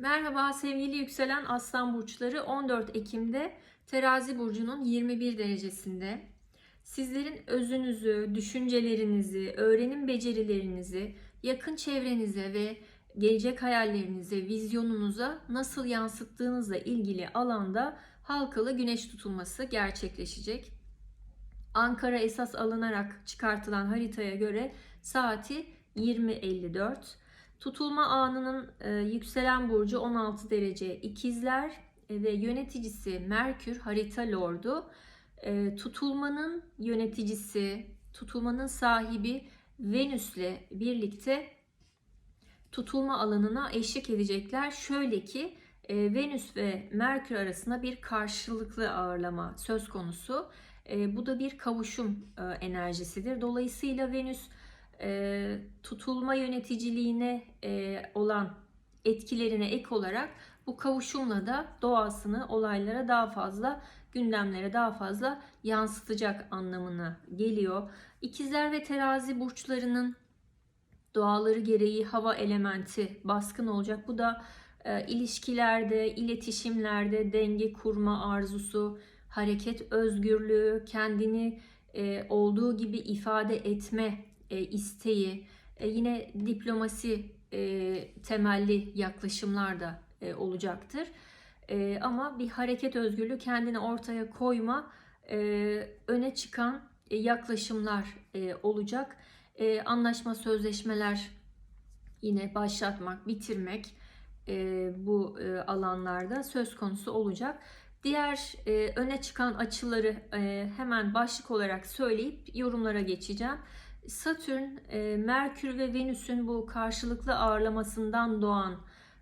Merhaba sevgili yükselen aslan burçları 14 Ekim'de terazi burcunun 21 derecesinde. Sizlerin özünüzü, düşüncelerinizi, öğrenim becerilerinizi yakın çevrenize ve gelecek hayallerinize, vizyonunuza nasıl yansıttığınızla ilgili alanda halkalı güneş tutulması gerçekleşecek. Ankara esas alınarak çıkartılan haritaya göre saati 20.54. Tutulma anının e, yükselen burcu 16 derece ikizler e, ve yöneticisi Merkür harita lordu. E, tutulmanın yöneticisi, tutulmanın sahibi Venüs'le birlikte tutulma alanına eşlik edecekler. Şöyle ki e, Venüs ve Merkür arasında bir karşılıklı ağırlama söz konusu. E, bu da bir kavuşum e, enerjisidir. Dolayısıyla Venüs e, tutulma yöneticiliğine e, olan etkilerine ek olarak bu kavuşumla da doğasını olaylara daha fazla gündemlere daha fazla yansıtacak anlamına geliyor. İkizler ve terazi burçlarının doğaları gereği hava elementi baskın olacak. Bu da e, ilişkilerde, iletişimlerde denge kurma arzusu, hareket özgürlüğü, kendini e, olduğu gibi ifade etme e, isteği, e, yine diplomasi e, temelli yaklaşımlar da e, olacaktır. E, ama bir hareket özgürlüğü kendini ortaya koyma, e, öne çıkan e, yaklaşımlar e, olacak. E, anlaşma, sözleşmeler yine başlatmak, bitirmek e, bu e, alanlarda söz konusu olacak. Diğer e, öne çıkan açıları e, hemen başlık olarak söyleyip yorumlara geçeceğim. Satürn, e, Merkür ve Venüs'ün bu karşılıklı ağırlamasından doğan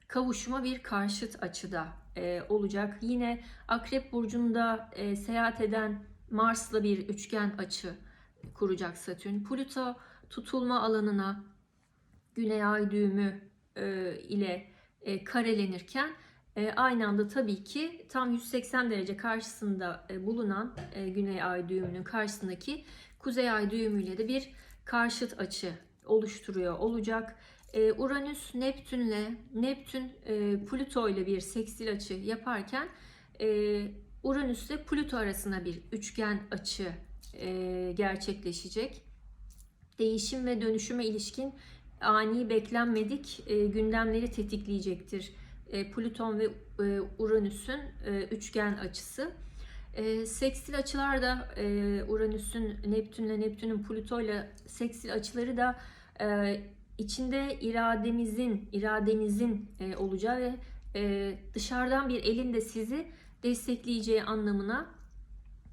kavuşuma bir karşıt açıda e, olacak. Yine Akrep Burcu'nda e, seyahat eden Mars'la bir üçgen açı kuracak Satürn. Plüto tutulma alanına Güney Ay düğümü ile karelenirken aynı anda tabii ki tam 180 derece karşısında bulunan Güney Ay düğümünün karşısındaki Kuzey Ay düğümüyle de bir karşıt açı oluşturuyor olacak. E, Uranüs Neptünle Neptün e, Plüto ile bir seksil açı yaparken e, Uranüs ile Plüto arasında bir üçgen açı e, gerçekleşecek. Değişim ve dönüşüme ilişkin ani beklenmedik e, gündemleri tetikleyecektir. E, Plüton ve Uranüs'ün üçgen açısı. E, seksil açılar da e, Uranüs'ün Neptünle Neptün'ün Plüto'yla seksil açıları da e, içinde irademizin iradenizin e, olacağı ve e, dışarıdan bir elin de sizi destekleyeceği anlamına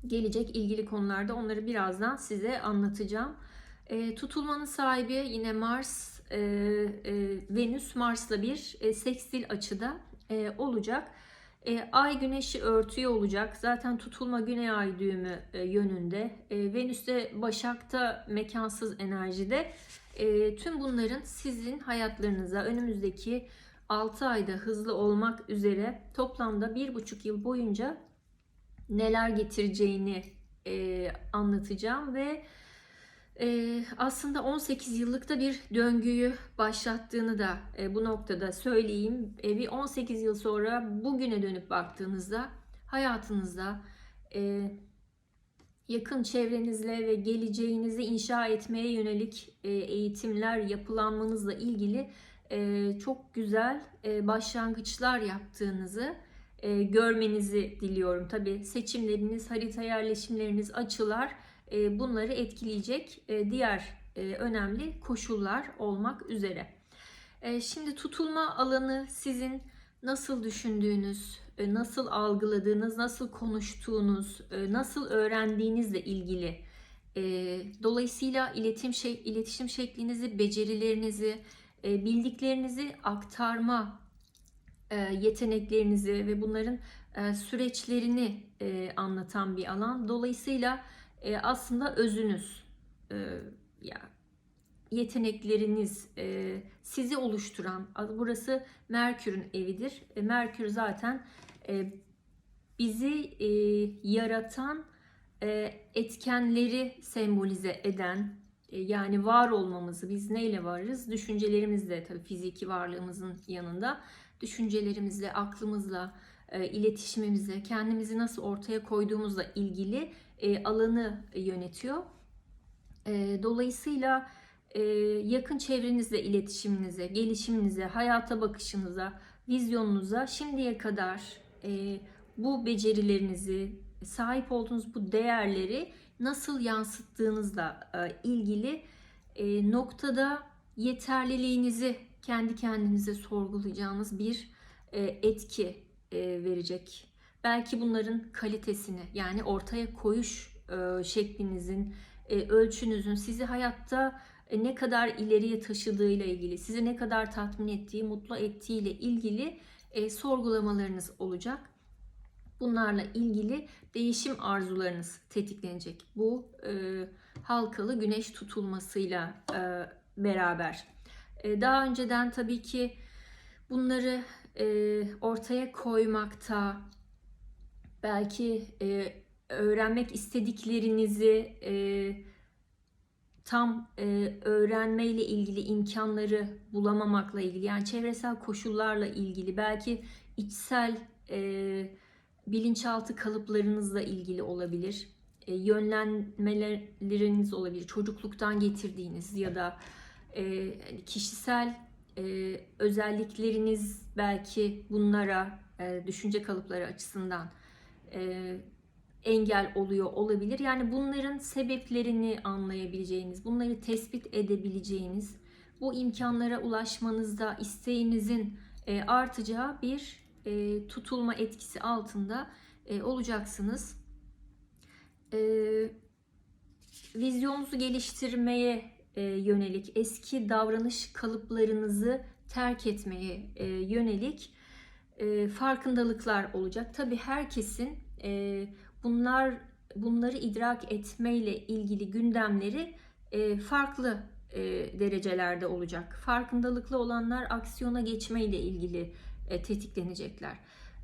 gelecek ilgili konularda onları birazdan size anlatacağım. E, tutulmanın sahibi yine Mars, e, e, Venüs Mars'la bir e, sekstil açıda e, olacak. E, ay güneşi örtüyor olacak. Zaten tutulma güney ay düğümü e, yönünde. E, Venüs de Başak'ta mekansız enerjide. E, tüm bunların sizin hayatlarınıza önümüzdeki 6 ayda hızlı olmak üzere toplamda 1,5 yıl boyunca neler getireceğini e, anlatacağım ve e, aslında 18 yıllıkta bir döngüyü başlattığını da e, bu noktada söyleyeyim. E, bir 18 yıl sonra bugüne dönüp baktığınızda hayatınızda e, yakın çevrenizle ve geleceğinizi inşa etmeye yönelik e, eğitimler yapılanmanızla ilgili e, çok güzel e, başlangıçlar yaptığınızı e, görmenizi diliyorum. Tabi seçimleriniz, harita yerleşimleriniz, açılar bunları etkileyecek e, diğer e, önemli koşullar olmak üzere. E, şimdi tutulma alanı sizin nasıl düşündüğünüz, e, nasıl algıladığınız, nasıl konuştuğunuz, e, nasıl öğrendiğinizle ilgili. E, dolayısıyla iletişim, şey, iletişim şeklinizi, becerilerinizi, e, bildiklerinizi aktarma e, yeteneklerinizi ve bunların e, süreçlerini e, anlatan bir alan. Dolayısıyla e, aslında özünüz, e, ya yetenekleriniz e, sizi oluşturan, burası Merkür'ün evidir. E, Merkür zaten e, bizi e, yaratan e, etkenleri sembolize eden, e, yani var olmamızı, biz neyle varız? Düşüncelerimizle tabii fiziki varlığımızın yanında düşüncelerimizle, aklımızla, e, iletişimimizle, kendimizi nasıl ortaya koyduğumuzla ilgili e, alanı yönetiyor. E, dolayısıyla e, yakın çevrenizle iletişiminize, gelişiminize, hayata bakışınıza, vizyonunuza şimdiye kadar bu becerilerinizi, sahip olduğunuz bu değerleri nasıl yansıttığınızla ilgili noktada yeterliliğinizi kendi kendinize sorgulayacağınız bir etki verecek. Belki bunların kalitesini yani ortaya koyuş e, şeklinizin, e, ölçünüzün sizi hayatta e, ne kadar ileriye taşıdığıyla ilgili, sizi ne kadar tatmin ettiği, mutlu ettiği ile ilgili sorgulamalarınız olacak. Bunlarla ilgili değişim arzularınız tetiklenecek. Bu e, halkalı güneş tutulmasıyla e, beraber. E, daha önceden tabii ki bunları e, ortaya koymakta, belki e, öğrenmek istediklerinizi e, tam e, öğrenmeyle ilgili imkanları bulamamakla ilgili, yani çevresel koşullarla ilgili, belki içsel e, bilinçaltı kalıplarınızla ilgili olabilir. E, yönlenmeleriniz olabilir. Çocukluktan getirdiğiniz ya da e, kişisel e, özellikleriniz belki bunlara e, düşünce kalıpları açısından e, engel oluyor olabilir. Yani bunların sebeplerini anlayabileceğiniz, bunları tespit edebileceğiniz, bu imkanlara ulaşmanızda isteğinizin e, artacağı bir e, tutulma etkisi altında e, olacaksınız. E, vizyonunuzu geliştirmeye e, yönelik, eski davranış kalıplarınızı terk etmeye e, yönelik e, farkındalıklar olacak. Tabii herkesin e, bunlar bunları idrak etmeyle ilgili gündemleri e, farklı e, derecelerde olacak. Farkındalıklı olanlar aksiyona geçmeyle ilgili e, tetiklenecekler.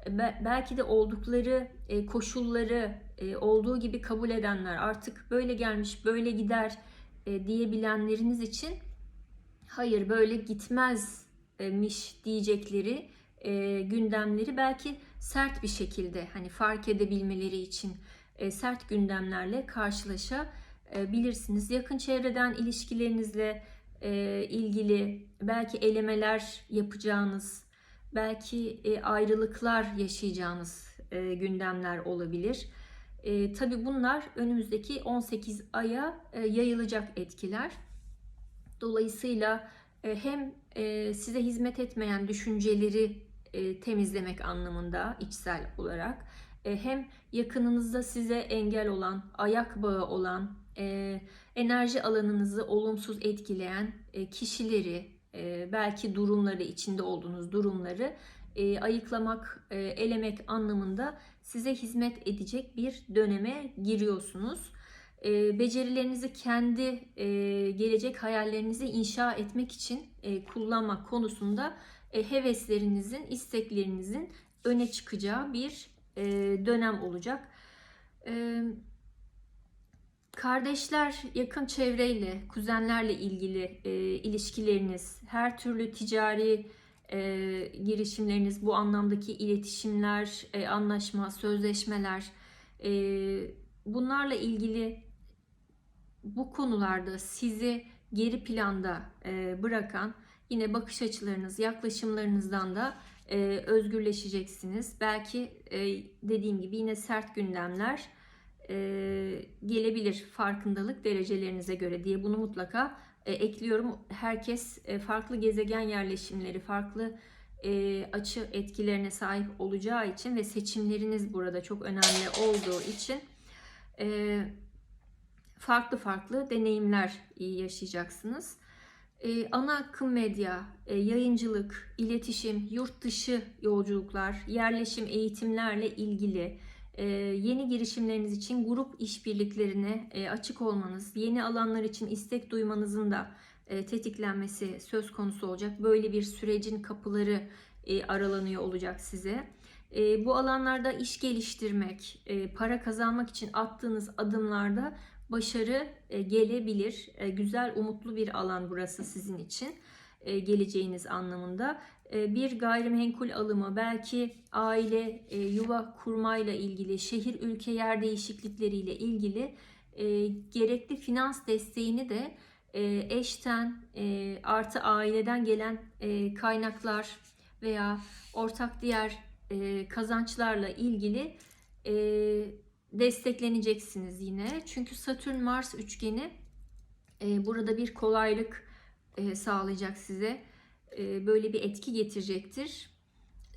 E, be- belki de oldukları e, koşulları e, olduğu gibi kabul edenler artık böyle gelmiş böyle gider e, diyebilenleriniz için hayır böyle gitmezmiş diyecekleri e, gündemleri belki sert bir şekilde hani fark edebilmeleri için e, sert gündemlerle karşılaşabilirsiniz. Yakın çevreden ilişkilerinizle e, ilgili belki elemeler yapacağınız, belki e, ayrılıklar yaşayacağınız e, gündemler olabilir. E, tabii bunlar önümüzdeki 18 aya e, yayılacak etkiler. Dolayısıyla e, hem e, size hizmet etmeyen düşünceleri e, temizlemek anlamında içsel olarak e, hem yakınınızda size engel olan, ayak bağı olan, e, enerji alanınızı olumsuz etkileyen e, kişileri, e, belki durumları içinde olduğunuz durumları e, ayıklamak, e, elemek anlamında size hizmet edecek bir döneme giriyorsunuz. E, becerilerinizi kendi e, gelecek hayallerinizi inşa etmek için e, kullanmak konusunda heveslerinizin, isteklerinizin öne çıkacağı bir e, dönem olacak. E, kardeşler, yakın çevreyle, kuzenlerle ilgili e, ilişkileriniz, her türlü ticari e, girişimleriniz, bu anlamdaki iletişimler, e, anlaşma, sözleşmeler, e, bunlarla ilgili bu konularda sizi geri planda e, bırakan yine bakış açılarınız, yaklaşımlarınızdan da e, özgürleşeceksiniz. Belki e, dediğim gibi yine sert gündemler e, gelebilir farkındalık derecelerinize göre diye bunu mutlaka e, ekliyorum. Herkes e, farklı gezegen yerleşimleri, farklı e, açı etkilerine sahip olacağı için ve seçimleriniz burada çok önemli olduğu için e, farklı farklı deneyimler yaşayacaksınız. Ee, ana akım medya, e, yayıncılık, iletişim, yurt dışı yolculuklar, yerleşim, eğitimlerle ilgili e, yeni girişimleriniz için grup işbirliklerine e, açık olmanız, yeni alanlar için istek duymanızın da e, tetiklenmesi söz konusu olacak. Böyle bir sürecin kapıları e, aralanıyor olacak size. E, bu alanlarda iş geliştirmek, e, para kazanmak için attığınız adımlarda başarı e, gelebilir. E, güzel, umutlu bir alan burası sizin için. e, geleceğiniz anlamında. Bir gayrimenkul alımı, belki aile, yuva kurmayla ilgili, şehir, ülke, yer değişiklikleriyle ilgili gerekli finans desteğini de eşten artı aileden gelen kaynaklar veya ortak diğer kazançlarla ilgili destekleneceksiniz yine. Çünkü Satürn-Mars üçgeni e, burada bir kolaylık e, sağlayacak size. E, böyle bir etki getirecektir.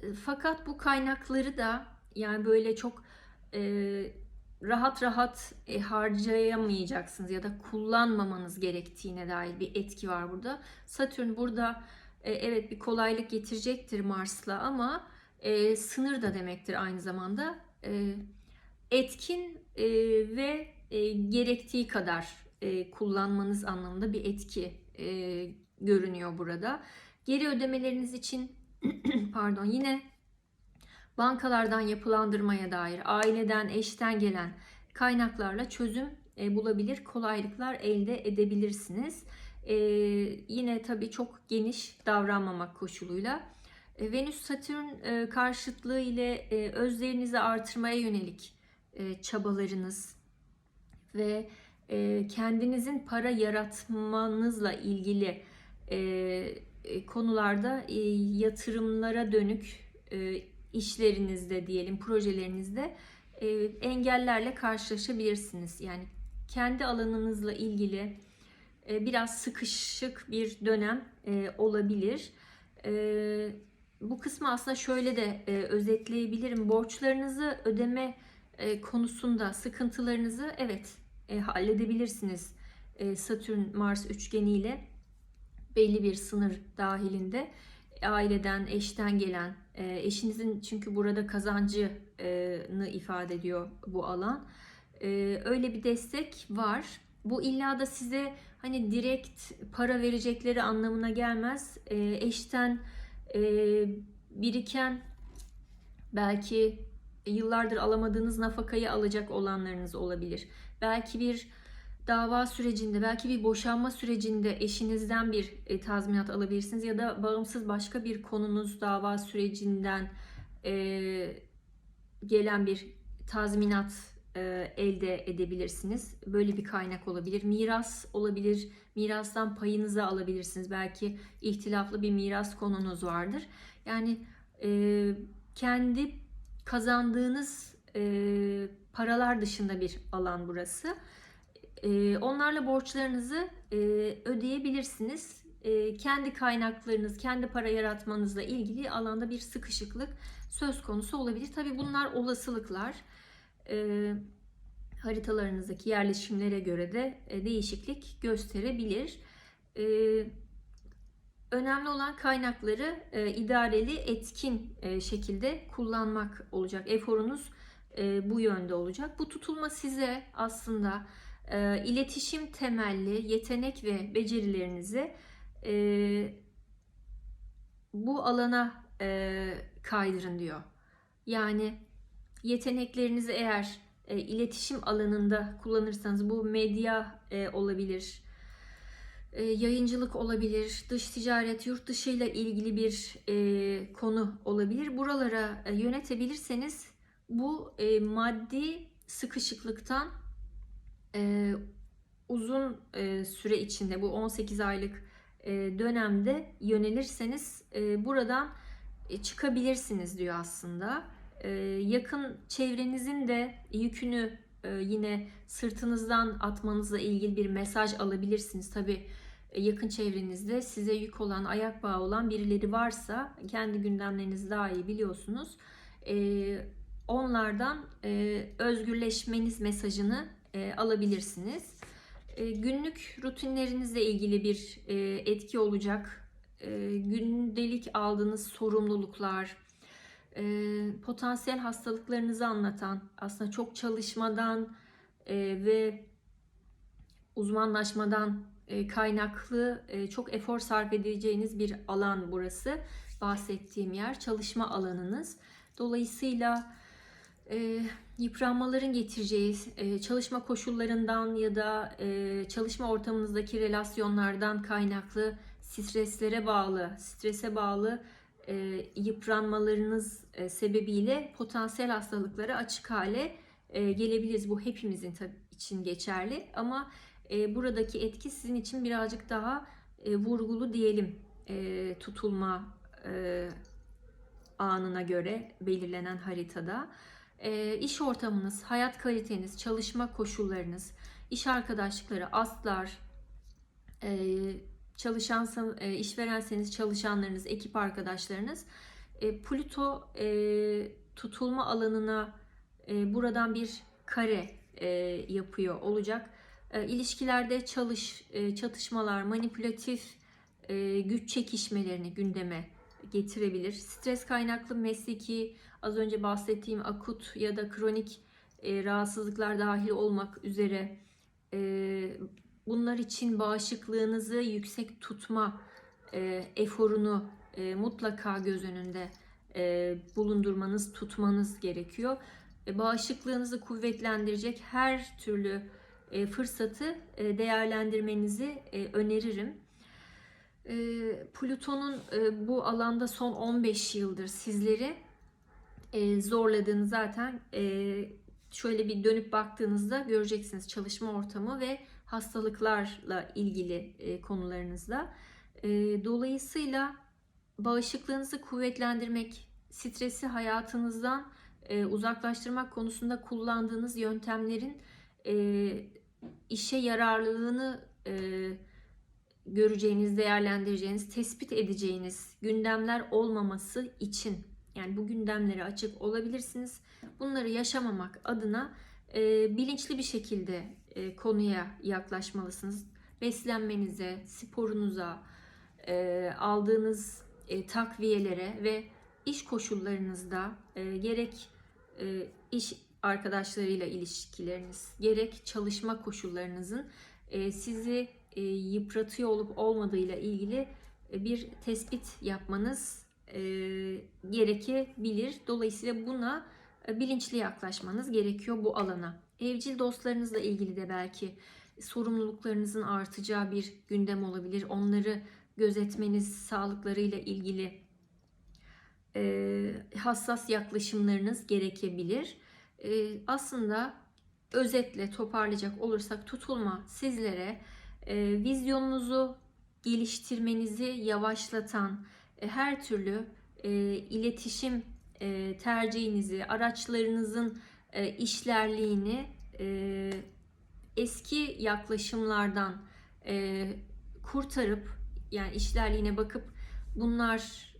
E, fakat bu kaynakları da yani böyle çok e, rahat rahat e, harcayamayacaksınız ya da kullanmamanız gerektiğine dair bir etki var burada. Satürn burada e, evet bir kolaylık getirecektir Mars'la ama e, sınır da demektir aynı zamanda. E, etkin e, ve e, gerektiği kadar e, kullanmanız anlamında bir etki e, görünüyor burada. Geri ödemeleriniz için pardon yine bankalardan yapılandırmaya dair aileden, eşten gelen kaynaklarla çözüm e, bulabilir, kolaylıklar elde edebilirsiniz. E, yine tabii çok geniş davranmamak koşuluyla. E, Venüs-Satürn e, karşıtlığı ile e, özlerinizi artırmaya yönelik e, çabalarınız ve e, kendinizin para yaratmanızla ilgili e, konularda yatırımlara dönük işlerinizde diyelim projelerinizde engellerle karşılaşabilirsiniz. Yani kendi alanınızla ilgili biraz sıkışık bir dönem olabilir. Bu kısmı aslında şöyle de özetleyebilirim. Borçlarınızı ödeme e, konusunda sıkıntılarınızı evet e, halledebilirsiniz. E, Satürn Mars üçgeniyle belli bir sınır dahilinde aileden, eşten gelen, e, eşinizin çünkü burada kazancını ifade ediyor bu alan. E, öyle bir destek var. Bu illa da size hani direkt para verecekleri anlamına gelmez. E, eşten e, biriken belki yıllardır alamadığınız nafakayı alacak olanlarınız olabilir. Belki bir dava sürecinde, belki bir boşanma sürecinde eşinizden bir e, tazminat alabilirsiniz ya da bağımsız başka bir konunuz dava sürecinden e, gelen bir tazminat e, elde edebilirsiniz. Böyle bir kaynak olabilir. Miras olabilir. Mirastan payınızı alabilirsiniz. Belki ihtilaflı bir miras konunuz vardır. Yani e, kendi kazandığınız e, paralar dışında bir alan burası. E, onlarla borçlarınızı e, ödeyebilirsiniz. E, kendi kaynaklarınız, kendi para yaratmanızla ilgili alanda bir sıkışıklık söz konusu olabilir. Tabi bunlar olasılıklar. E, haritalarınızdaki yerleşimlere göre de e, değişiklik gösterebilir. E, önemli olan kaynakları e, idareli, etkin e, şekilde kullanmak olacak. Eforunuz e, bu yönde olacak. Bu tutulma size aslında e, iletişim temelli yetenek ve becerilerinizi e, bu alana e, kaydırın diyor. Yani yeteneklerinizi eğer e, iletişim alanında kullanırsanız bu medya e, olabilir, yayıncılık olabilir, dış ticaret, yurt dışı ile ilgili bir e, konu olabilir. Buralara e, yönetebilirseniz bu e, maddi sıkışıklıktan e, uzun e, süre içinde bu 18 aylık e, dönemde yönelirseniz e, buradan e, çıkabilirsiniz diyor aslında. E, yakın çevrenizin de yükünü e, yine sırtınızdan atmanızla ilgili bir mesaj alabilirsiniz. Tabi yakın çevrenizde size yük olan, ayak bağı olan birileri varsa kendi gündemlerinizi daha iyi biliyorsunuz. E, onlardan e, özgürleşmeniz mesajını e, alabilirsiniz. E, günlük rutinlerinizle ilgili bir e, etki olacak. E, gündelik aldığınız sorumluluklar, e, potansiyel hastalıklarınızı anlatan, aslında çok çalışmadan e, ve uzmanlaşmadan e, kaynaklı e, çok efor sarf edeceğiniz bir alan burası. Bahsettiğim yer çalışma alanınız. Dolayısıyla e, yıpranmaların getireceği e, çalışma koşullarından ya da e, çalışma ortamınızdaki relasyonlardan kaynaklı streslere bağlı, strese bağlı e, yıpranmalarınız e, sebebiyle potansiyel hastalıklara açık hale e, gelebiliriz. Bu hepimizin için geçerli ama e, buradaki etki sizin için birazcık daha e, vurgulu diyelim e, tutulma e, anına göre belirlenen haritada. E, iş ortamınız, hayat kaliteniz, çalışma koşullarınız, iş arkadaşlıkları, aslar, e, çalışan e, işverenseniz çalışanlarınız, ekip arkadaşlarınız e, Plüto e, tutulma alanına e, buradan bir kare e, yapıyor olacak. E, ilişkilerde çalış, e, çatışmalar, manipülatif e, güç çekişmelerini gündeme getirebilir. Stres kaynaklı mesleki, az önce bahsettiğim akut ya da kronik e, rahatsızlıklar dahil olmak üzere bunlar için bağışıklığınızı yüksek tutma eforunu mutlaka göz önünde bulundurmanız, tutmanız gerekiyor. Bağışıklığınızı kuvvetlendirecek her türlü fırsatı e, değerlendirmenizi e, öneririm. E, Plüton'un e, bu alanda son 15 yıldır sizleri e, zorladığını zaten e, şöyle bir dönüp baktığınızda göreceksiniz çalışma ortamı ve hastalıklarla ilgili e, konularınızda. E, dolayısıyla bağışıklığınızı kuvvetlendirmek, stresi hayatınızdan e, uzaklaştırmak konusunda kullandığınız yöntemlerin e, işe yararlılığını e, göreceğiniz, değerlendireceğiniz, tespit edeceğiniz gündemler olmaması için yani bu gündemlere açık olabilirsiniz. Bunları yaşamamak adına e, bilinçli bir şekilde e, konuya yaklaşmalısınız. Beslenmenize, sporunuza, e, aldığınız e, takviyelere ve iş koşullarınızda e, gerek e, iş arkadaşlarıyla ilişkileriniz, gerek çalışma koşullarınızın e, sizi e, yıpratıyor olup olmadığıyla ilgili e, bir tespit yapmanız gerekebilir. Dolayısıyla buna bilinçli yaklaşmanız gerekiyor bu alana. Evcil dostlarınızla ilgili de belki sorumluluklarınızın artacağı bir gündem olabilir. Onları gözetmeniz, sağlıklarıyla ilgili hassas yaklaşımlarınız gerekebilir. E, aslında özetle toparlayacak olursak tutulma sizlere e, vizyonunuzu geliştirmenizi yavaşlatan e, her türlü e, iletişim tercihinizi, araçlarınızın işlerliğini eski yaklaşımlardan kurtarıp yani işlerliğine bakıp bunlar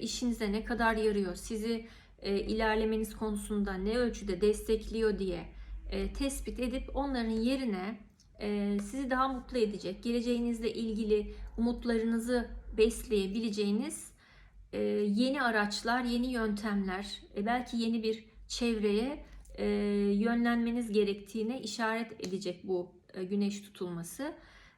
işinize ne kadar yarıyor, sizi e, ilerlemeniz konusunda ne ölçüde destekliyor diye e, tespit edip onların yerine e, sizi daha mutlu edecek, geleceğinizle ilgili umutlarınızı besleyebileceğiniz e, yeni araçlar, yeni yöntemler, e, belki yeni bir çevreye e, yönlenmeniz gerektiğine işaret edecek bu e, güneş tutulması.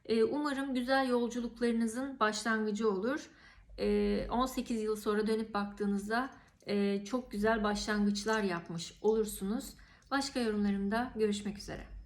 E, umarım güzel yolculuklarınızın başlangıcı olur. E, 18 yıl sonra dönüp baktığınızda çok güzel başlangıçlar yapmış olursunuz. Başka yorumlarımda görüşmek üzere.